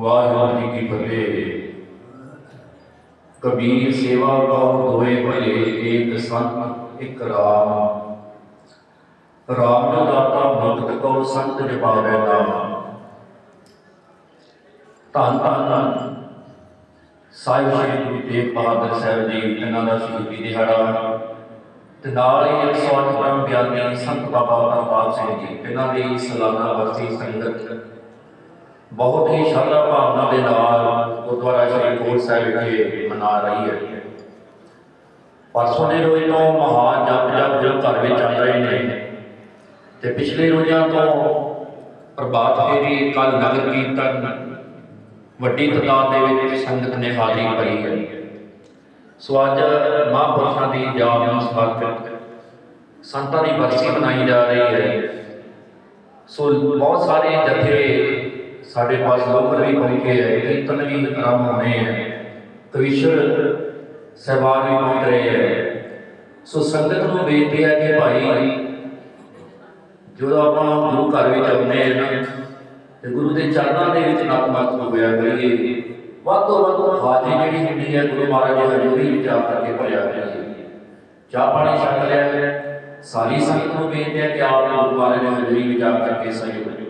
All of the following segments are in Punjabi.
ਵਾਹਿਗੁਰੂ ਜੀ ਕੀ ਫਤਿਹ। ਕਬੀਰ ਸੇਵਾ ਕਉ ਦੋਏ ਭਲੇ, ਏਕ ਸੰਤ, ਇਕ ਰਾਮ। ਰਾਮ ਜੋ ਦਾਤਾ ਭਗਤ ਕਉ ਸੰਤ ਜਪਾਵੇ ਨਾਮ ਧੰਨ ਧੰਨ ਸਾਹਿਬ ਸ਼੍ਰੀ ਗੁਰੂ ਤੇਗ ਬਹਾਦਰ ਸਾਹਿਬ ਜੀ ਇਹਨਾਂ ਦਾ ਸ਼ਹੀਦੀ ਦਿਹਾੜਾ। ਤੇ ਨਾਲ ਹੀ 108 ਬ੍ਰਹਮ ਗਿਆਨੀ ਸੰਤ ਬਾਬਾ ਪ੍ਰਤਾਪ ਸਿੰਘ ਜੀ ਇਹਨਾਂ ਦੀ ਸਾਲਾਨਾ ਵਰਸੀ ਸੰਗਤ। ਬਹੁਤ ਹੀ ਸ਼ਰਧਾ ਭਾਵਨਾ ਦੇ ਨਾਲ ਗੁਰਦੁਆਰਾ ਸ੍ਰੀ ਕੋਟ ਸਾਹਿਬ ਵਿਖੇ ਮਨਾ ਰਹੀ ਹੈ। ਪਰਸੋਂ ਦੇ ਰੋਜ਼ ਤੋਂ ਮਹਾਨ ਜਪ ਜਪ ਜੋ ਘਰ ਵਿੱਚ ਚੱਲ ਰਹੇ ਨੇ, ਤੇ ਪਿਛਲੇ ਰੋਜ਼ਾਂ ਤੋਂ ਪ੍ਰਭਾਤ ਫੇਰੀ ਕੱਲ ਨਗਰ ਕੀਰਤਨ ਵੱਡੀ ਤਾਦਾਦ ਦੇ ਵਿੱਚ ਸੰਗਤ ਨੇ ਹਾਜ਼ਰੀ ਭਰੀ ਹੈ। ਸੋ ਅੱਜ ਮਹਾਂਪੁਰਸ਼ਾਂ ਦੀ ਯਾਦ ਨੂੰ ਸਮਰਪਿਤ ਸੰਤਾਂ ਦੀ ਬਰਸੀ ਮਨਾਈ ਜਾ ਰਹੀ ਹੈ। ਸੋ ਬਹੁਤ ਸਾਰੇ ਜਥੇ ਸਾਡੇ ਪਾਸ ਲੋਕਲ ਵੀ ਪਹੁੰਚੇ ਹੈ ਕੀਰਤਨ ਵੀ ਆਰੰਭ ਹੋਣੇ ਹੈ ਕਵੀਸ਼ਰ ਸਹਿਬਾਨ ਵੀ ਪਹੁੰਚ ਰਹੇ ਹੈ ਸੋ ਸੰਗਤ ਨੂੰ ਬੇਨਤੀ ਹੈ ਕਿ ਭਾਈ, ਜਦੋਂ ਆਪਾਂ ਗੁਰੂ ਘਰ ਵਿੱਚ ਆਉਂਦੇ ਹਾਂ ਨਾ, ਤੇ ਗੁਰੂ ਦੇ ਚਰਨਾਂ ਦੇ ਵਿੱਚ ਨਤਮਸਤਕ ਹੋਇਆ ਕਰੀਏ। ਵੱਧ ਤੋਂ ਵੱਧ ਹਾਜ਼ਰੀ ਜਿਹੜੀ ਹੁੰਦੀ ਹੈ, ਗੁਰੂ ਮਹਾਰਾਜ ਦੀ ਹਜ਼ੂਰੀ ਵਿੱਚ ਆ ਕਰਕੇ ਭਰਿਆ ਕਰੀਏ। ਚਾਹ ਪਾਣੀ ਛਕ ਲਿਆ ਹੈ। ਸਾਰੀ ਸੰਗਤ ਨੂੰ ਬੇਨਤੀ ਹੈ ਕਿ ਆਪ ਗੁਰੂ ਮਹਾਰਾਜ ਦੀ ਹਜ਼ੂਰੀ ਵਿੱਚ ਆ ਕਰਕੇ ਸਹਿਯੋਗ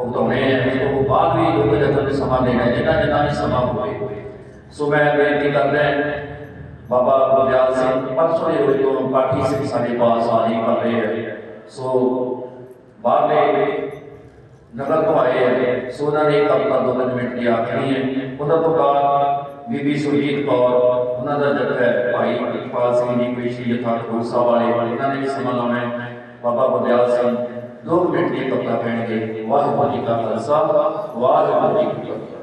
حکم ہے اس کو بعد بھی لوگ جتن سما دینا جگہ جگہ ہی سما ہوئے۔ صبح بےنتی کرتے ہیں بابا بلیال سنگھ پرسوں ہوئے تو پاٹھی سنگھ سارے پاس آئی کر رہے ہیں۔ سو باہرلے نگر تو آئے ہیں۔ سو انہوں نے کم کا دو پانچ منٹ کی ہے انہوں بی بی سرجیت کور، انہوں کا جت ہے بھائی اقبال سنگھ جی والے بھی سمجھ آنا ہے۔ دو منٹ کے کپڑا پہن گئے واہ واہ جی کا خلصہ واہ واہ جی کی